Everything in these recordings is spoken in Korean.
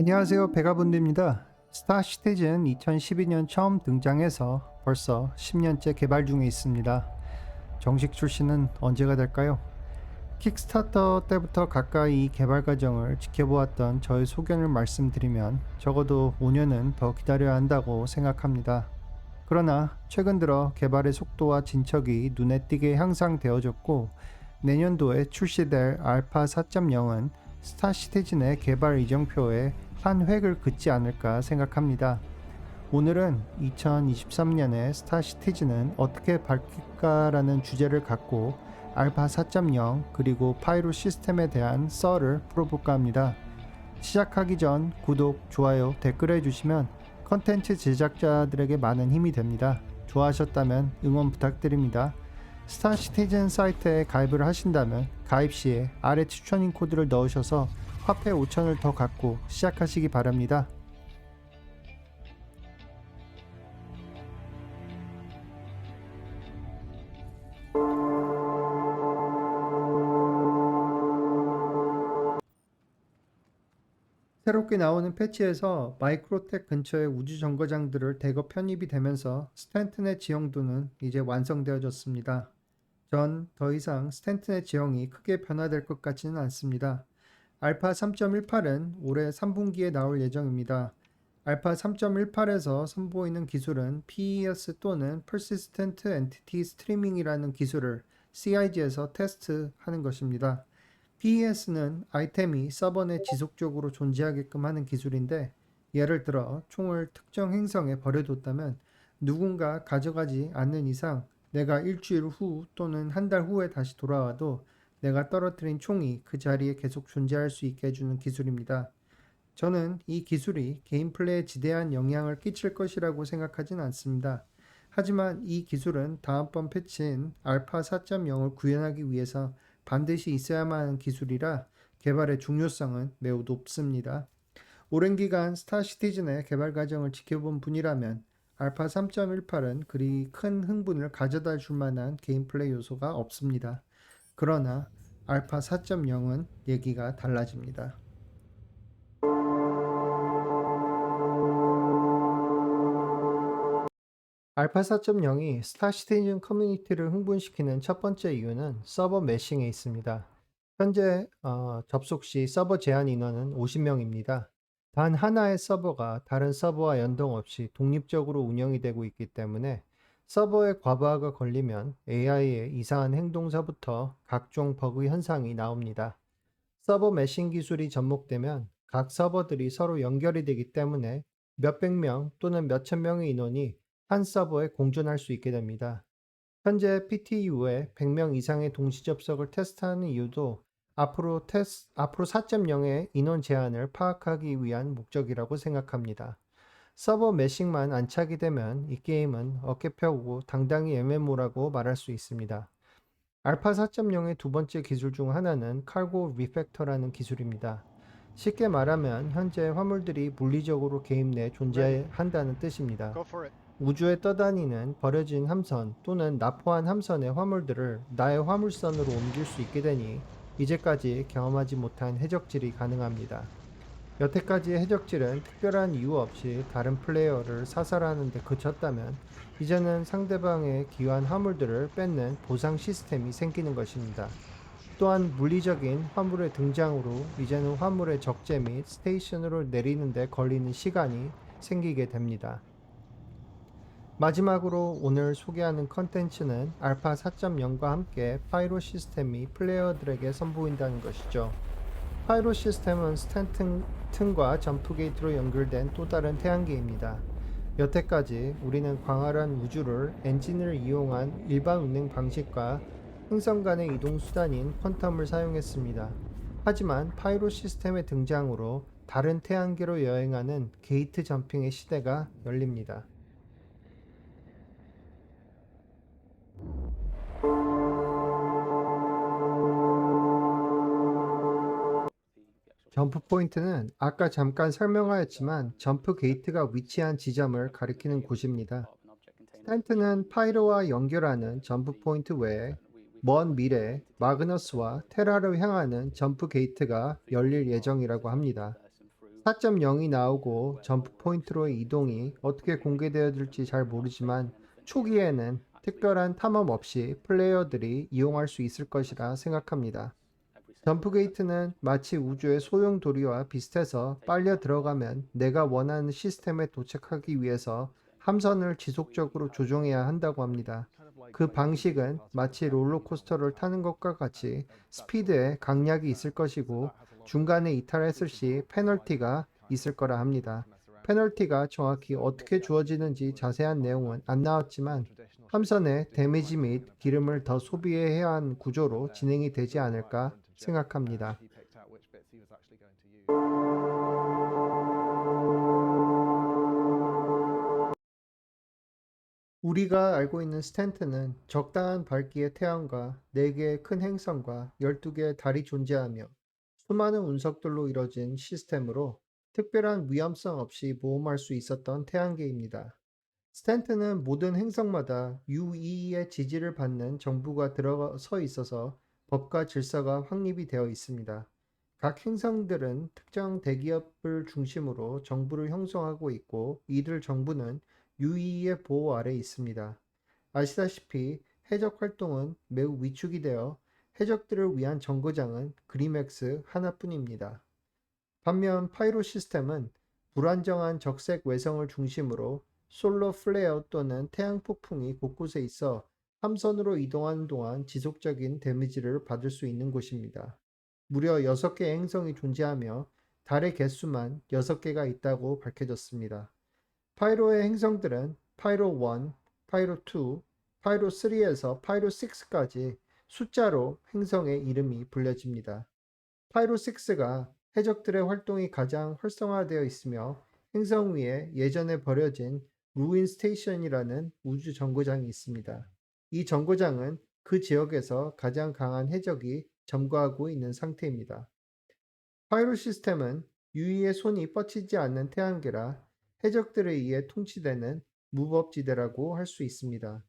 안녕하세요 베가본드입니다 스타 시티즌 2012년 처음 등장해서 벌써 10년째 개발 중에 있습니다 정식 출시는 언제가 될까요? 킥스타터 때부터 가까이 이 개발 과정을 지켜보았던 저의 소견을 말씀드리면 적어도 5년은 더 기다려야 한다고 생각합니다. 그러나 최근 들어 개발의 속도와 진척이 눈에 띄게 향상되어졌고 내년도에 출시될 알파 4.0은 스타 시티즌의 개발 이정표에 한 획을 긋지 않을까 생각합니다. 오늘은 2023년의 스타 시티즌은 어떻게 바뀔까라는 주제를 갖고 알파 4.0 그리고 파이로 시스템에 대한 썰을 풀어볼까 합니다. 시작하기 전 구독, 좋아요, 댓글 해주시면 컨텐츠 제작자들에게 많은 힘이 됩니다. 좋아하셨다면 응원 부탁드립니다. 스타 시티즌 사이트에 가입을 하신다면 가입 시에 아래 추천인 코드를 넣으셔서 화폐 5천을 더 갖고 시작하시기 바랍니다. 새롭게 나오는 패치에서 마이크로텍 근처의 우주 정거장들을 대거 편입이 되면서 스탠튼의 지형도는 이제 완성되어졌습니다. 전 더 이상 스탠튼의 지형이 크게 변화될 것 같지는 않습니다. 알파 3.18은 올해 3분기에 나올 예정입니다. 알파 3.18에서 선보이는 기술은 PES 또는 Persistent Entity Streaming이라는 기술을 CIG에서 테스트하는 것입니다. PES는 아이템이 서버 내 지속적으로 존재하게끔 하는 기술인데 예를 들어 총을 특정 행성에 버려뒀다면 누군가 가져가지 않는 이상 내가 일주일 후 또는 한 달 후에 다시 돌아와도 내가 떨어뜨린 총이 그 자리에 계속 존재할 수 있게 해주는 기술입니다. 저는 이 기술이 게임 플레이에 지대한 영향을 끼칠 것이라고 생각하진 않습니다. 하지만 이 기술은 다음번 패치인 알파 4.0을 구현하기 위해서 반드시 있어야만 하는 기술이라 개발의 중요성은 매우 높습니다. 오랜 기간 스타 시티즌의 개발 과정을 지켜본 분이라면 알파 3.18은 그리 큰 흥분을 가져다 줄 만한 게임 플레이 요소가 없습니다. 그러나 알파 4.0은 얘기가 달라집니다. 알파 4.0이 스타 시티즌 커뮤니티를 흥분시키는 첫 번째 이유는 서버 매싱에 있습니다. 현재 어, 접속 시 서버 제한 인원은 50명입니다. 단 하나의 서버가 다른 서버와 연동 없이 독립적으로 운영이 되고 있기 때문에 서버에 과부하가 걸리면 AI의 이상한 행동서부터 각종 버그 현상이 나옵니다. 서버 매싱 기술이 접목되면 각 서버들이 서로 연결이 되기 때문에 몇백 명 또는 몇천 명의 인원이 한 서버에 공존할 수 있게 됩니다. 현재 PTU에 100명 이상의 동시 접속을 테스트하는 이유도 앞으로 테스, 앞으로 4.0의 인원 제한을 파악하기 위한 목적이라고 생각합니다. 서버 매싱만 안 차게 되면 이 게임은 어깨 펴고 당당히 MMO라고 말할 수 있습니다. 알파 4.0의 두 번째 기술 중 하나는 칼고 리팩터라는 기술입니다. 쉽게 말하면 현재 화물들이 물리적으로 게임 내 존재한다는 뜻입니다. 우주에 떠다니는 버려진 함선 또는 납포한 함선의 화물들을 나의 화물선으로 옮길 수 있게 되니 이제까지 경험하지 못한 해적질이 가능합니다. 여태까지의 해적질은 특별한 이유 없이 다른 플레이어를 사살하는 데 그쳤다면 이제는 상대방의 귀한 화물들을 뺏는 보상 시스템이 생기는 것입니다. 또한 물리적인 화물의 등장으로 이제는 화물의 적재 및 스테이션으로 내리는 데 걸리는 시간이 생기게 됩니다. 마지막으로 오늘 소개하는 컨텐츠는 알파 4.0과 함께 파이로 시스템이 플레이어들에게 선보인다는 것이죠. 파이로 시스템은 스탠튼과 점프 게이트로 연결된 또 다른 태양계입니다. 여태까지 우리는 광활한 우주를 엔진을 이용한 일반 운행 방식과 행성 간의 이동 수단인 퀀텀을 사용했습니다. 하지만 파이로 시스템의 등장으로 다른 태양계로 여행하는 게이트 점핑의 시대가 열립니다. 점프 포인트는 아까 잠깐 설명하였지만 점프 게이트가 위치한 지점을 가리키는 곳입니다. 스탠트는 파이로와 연결하는 점프 포인트 외에 먼 미래 마그너스와 테라를 향하는 점프 게이트가 열릴 예정이라고 합니다. 4.0이 나오고 점프 포인트로의 이동이 어떻게 공개되어질지 잘 모르지만 초기에는 특별한 탐험 없이 플레이어들이 이용할 수 있을 것이라 생각합니다. 점프 게이트는 마치 우주의 소형 도리와 비슷해서 빨려 들어가면 내가 원하는 시스템에 도착하기 위해서 함선을 지속적으로 조종해야 한다고 합니다. 그 방식은 마치 롤러코스터를 타는 것과 같이 스피드에 강약이 있을 것이고 중간에 이탈했을 시 페널티가 있을 거라 합니다. 페널티가 정확히 어떻게 주어지는지 자세한 내용은 안 나왔지만 함선의 데미지 및 기름을 더 소비해야 한 구조로 진행이 되지 않을까 생각합니다. 우리가 알고 있는 스탠트는 적당한 밝기의 태양과 4개의 큰 행성과 12개의 달이 존재하며 수많은 운석들로 이뤄진 시스템으로 특별한 위험성 없이 모험할 수 있었던 태양계입니다. 스탠트는 모든 행성마다 UE의 지지를 받는 정부가 들어서 있어서 법과 질서가 확립이 되어 있습니다. 각 행성들은 특정 대기업을 중심으로 정부를 형성하고 있고 이들 정부는 UE의 보호 아래 있습니다. 아시다시피 해적 활동은 매우 위축이 되어 해적들을 위한 정거장은 그리맥스 하나뿐입니다. 반면 파이로 시스템은 불안정한 적색 외성을 중심으로 솔로 플레어 또는 태양 폭풍이 곳곳에 있어 함선으로 이동하는 동안 지속적인 데미지를 받을 수 있는 곳입니다. 무려 6개의 행성이 존재하며 달의 개수만 6개가 있다고 밝혀졌습니다. 파이로의 행성들은 파이로 1, 파이로 2, 파이로 3에서 파이로 6까지 숫자로 행성의 이름이 불려집니다. 파이로 6가 해적들의 활동이 가장 활성화되어 있으며 행성 위에 예전에 버려진 루인 스테이션이라는 우주 정거장이 있습니다. 이 정거장은 그 지역에서 가장 강한 해적이 점거하고 있는 상태입니다. 파이로 시스템은 유이의 손이 뻗치지 않는 태양계라 해적들에 의해 통치되는 무법지대라고 할 수 있습니다.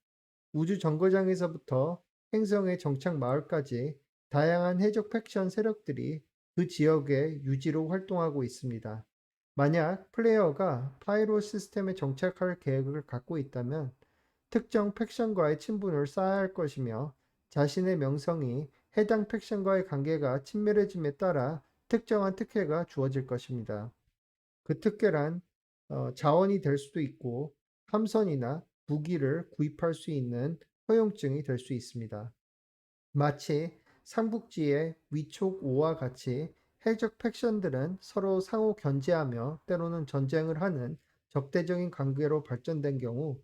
우주 정거장에서부터 행성의 정착 마을까지 다양한 해적 팩션 세력들이 그 지역의 유지로 활동하고 있습니다. 만약 플레이어가 파이로 시스템에 정착할 계획을 갖고 있다면 특정 팩션과의 친분을 쌓아야 할 것이며 자신의 명성이 해당 팩션과의 관계가 친밀해짐에 따라 특정한 특혜가 주어질 것입니다. 그 특혜란 어, 자원이 될 수도 있고 함선이나 무기를 구입할 수 있는 허용증이 될 수 있습니다. 마치 삼국지의 위촉 5와 같이 해적 팩션들은 서로 상호 견제하며 때로는 전쟁을 하는 적대적인 관계로 발전된 경우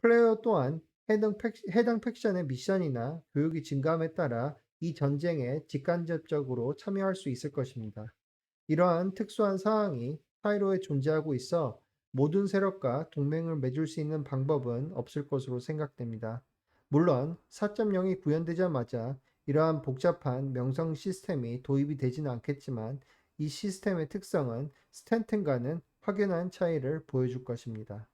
플레이어 또한 해당, 팩, 해당 팩션의 미션이나 교육이 증가함에 따라 이 전쟁에 직간접적으로 참여할 수 있을 것입니다. 이러한 특수한 상황이 파이로에 존재하고 있어 모든 세력과 동맹을 맺을 수 있는 방법은 없을 것으로 생각됩니다. 물론 4.0이 구현되자마자 이러한 복잡한 명성 시스템이 도입이 되지는 않겠지만 이 시스템의 특성은 스탠튼과는 확연한 차이를 보여줄 것입니다.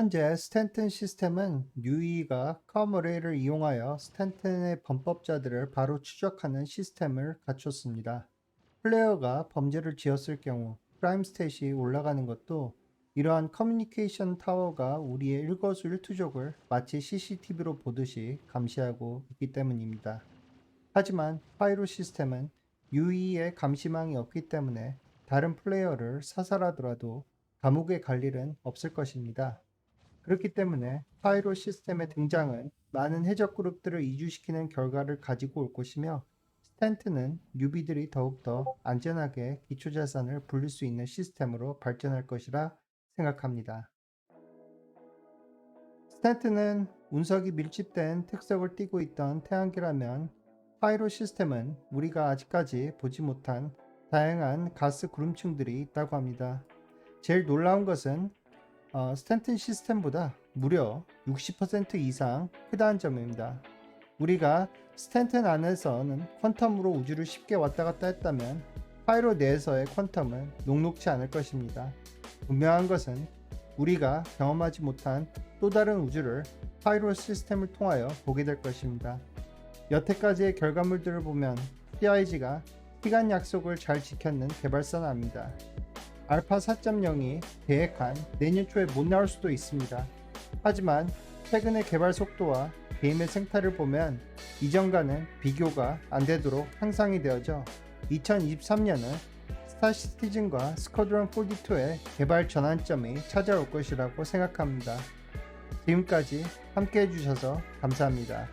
현재 스탠튼 시스템은 뉴이가 커머레이를 이용하여 스탠튼의 범법자들을 바로 추적하는 시스템을 갖췄습니다. 플레이어가 범죄를 지었을 경우 프라임 스탯이 올라가는 것도 이러한 커뮤니케이션 타워가 우리의 일거수일투족을 마치 CCTV로 보듯이 감시하고 있기 때문입니다. 하지만 파이로 시스템은 UE의 감시망이 없기 때문에 다른 플레이어를 사살하더라도 감옥에 갈 일은 없을 것입니다. 그렇기 때문에 파이로 시스템의 등장은 많은 해적 그룹들을 이주시키는 결과를 가지고 올 것이며 스탠트는 뉴비들이 더욱더 안전하게 기초자산을 불릴 수 있는 시스템으로 발전할 것이라 생각합니다. 스탠트는 운석이 밀집된 특성을 띠고 있던 태양계라면 파이로 시스템은 우리가 아직까지 보지 못한 다양한 가스 구름층들이 있다고 합니다. 제일 놀라운 것은 어, 스탠튼 시스템보다 무려 60% 이상 크다는 점입니다. 우리가 스탠튼 안에서는 퀀텀으로 우주를 쉽게 왔다 갔다 했다면 파이로 내에서의 퀀텀은 녹록지 않을 것입니다. 분명한 것은 우리가 경험하지 못한 또 다른 우주를 파이로 시스템을 통하여 보게 될 것입니다. 여태까지의 결과물들을 보면 CIG가 시간 약속을 잘 지켰는 개발사는 아닙니다. 알파 4.0이 계획한 내년 초에 못 나올 수도 있습니다. 하지만 최근의 개발 속도와 게임의 생태를 보면 이전과는 비교가 안 되도록 향상이 되어져 2023년은 스타 시티즌과 스쿼드런 42의 개발 전환점이 찾아올 것이라고 생각합니다. 지금까지 함께 해주셔서 감사합니다.